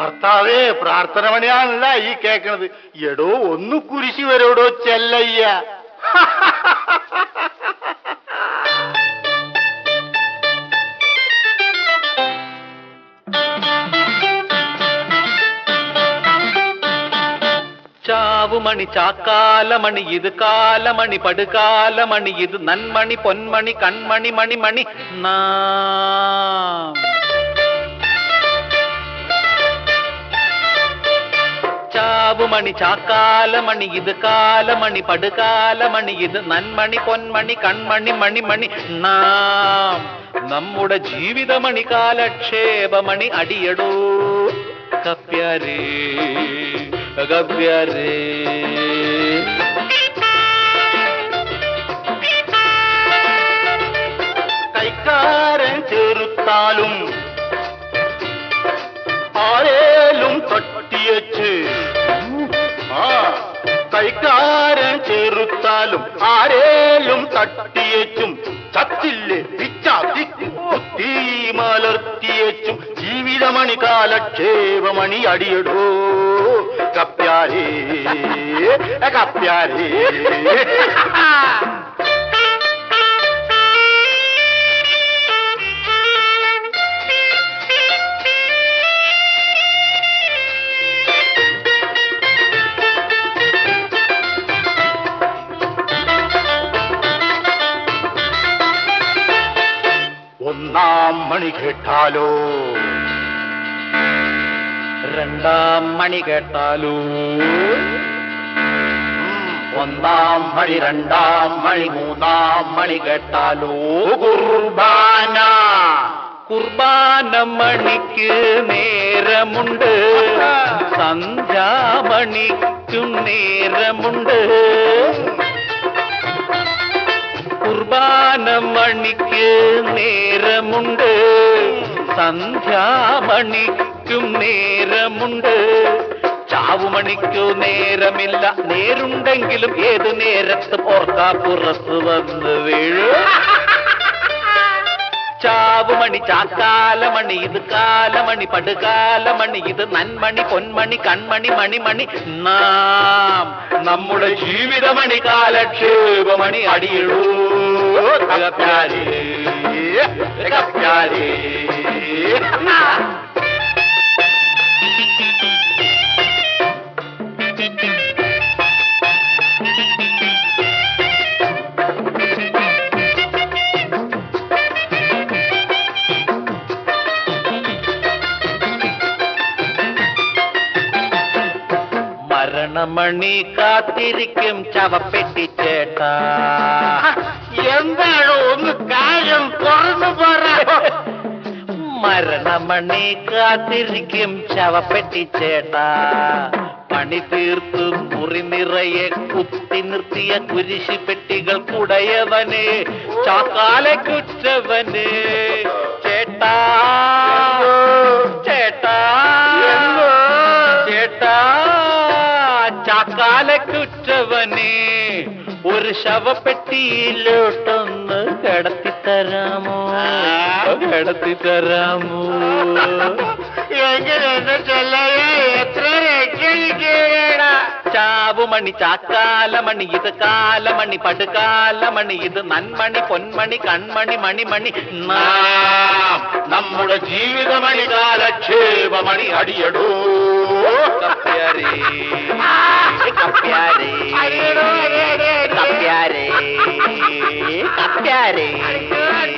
കർത്താവേ പ്രാർത്ഥന മണിയാണല്ല ഈ കേക്കണത്. എടോ ഒന്ന് കുരിശി വരോടോ ചെല്ലയ്യ. ചാവുമണി ചാക്കാലമണി ഇത് കാലമണി പടുകാലമണി ഇത് നന്മണി പൊന്മണി കൺമണി മണി മണി നാം. ചാവുമണി ചാക്കാലമണി ഇത് കാലമണി പടുകാലമണി ഇത് നന്മണി പൊന്മണി കൺമണി മണിമണി. മണി നാം നമ്മുടെ ജീവിതമണി കാലക്ഷേപമണി അടിയടൂ. കപ്യാരേ കപ്യാരേ. ചെറുത്താലും ആരേലും തട്ടിയേച്ചും ചത്തില്ലേ പിച്ചാത്തി കുത്തി ജീവിതമണി കാലക്ഷേപമണി അടിയടോ. കപ്യാരേ കപ്യാരേ. ഒന്നാം മണി കേട്ടാലോ? രണ്ടാം മണി കേട്ടാലോ? ഒന്നാം മണി രണ്ടാം മണി മൂന്നാം മണി കേട്ടാലോ? കുർബാന. കുർബാന മണിക്ക് നേരമുണ്ട്. സന്ധ്യാമണിക്കും നേരമുണ്ട്. മണിക്ക് നേരമുണ്ട്. സന്ധ്യാമണിക്കും നേരമുണ്ട്. ചാവുമണിക്കു നേരമില്ല. നേരുണ്ടെങ്കിലും ഏത് നേരത്ത് ഓർക്കാപ്പുറത്ത് വന്ന് വീഴും. ചാവുമണി ചാക്കാലമണി ഇത് കാലമണി പടുകാലമണി ഇത് നന്മണി പൊന്മണി കൺമണി മണിമണി. നാം നമ്മുടെ ജീവിതമണി കാലക്ഷേപമണി അടിയിടൂ. കപ്യാരേ കപ്യാരേ മരണമണി കാത്തിരിക്കും ചവപ്പെട്ടി ചേട്ട. എന്താണോ ഒന്ന് കാര്യം തുറന്നു പറ. മരണമണി കാത്തിരിക്കും ചവപ്പെട്ടി ചേട്ടാ. പണി തീർത്തു മുറി നിറയെ കുത്തി നിർത്തിയ കുരിശി പെട്ടികൾ കുടയവനെ ചേട്ടാ. ചേട്ടാ ഒരു ശവപ്പെട്ടിയിലോട്ടൊന്ന് കിടത്തിത്തരാമോ? കിടത്തിത്തരാമോ? എങ്ങനെ എന്റെ ചെല്ലയ്യ എത്ര രക്ഷയിക്കേടാ? ചാവുമണി ചാക്കാലമണി ഇത് കാലമണി പടുകാലമണി ഇത് നന്മണി പൊന്മണി കൺമണി മണിമണി. നാം നമ്മുടെ ജീവിതമണി കാലക്ഷേപമണി അടിയടോ. Daddy. Daddy.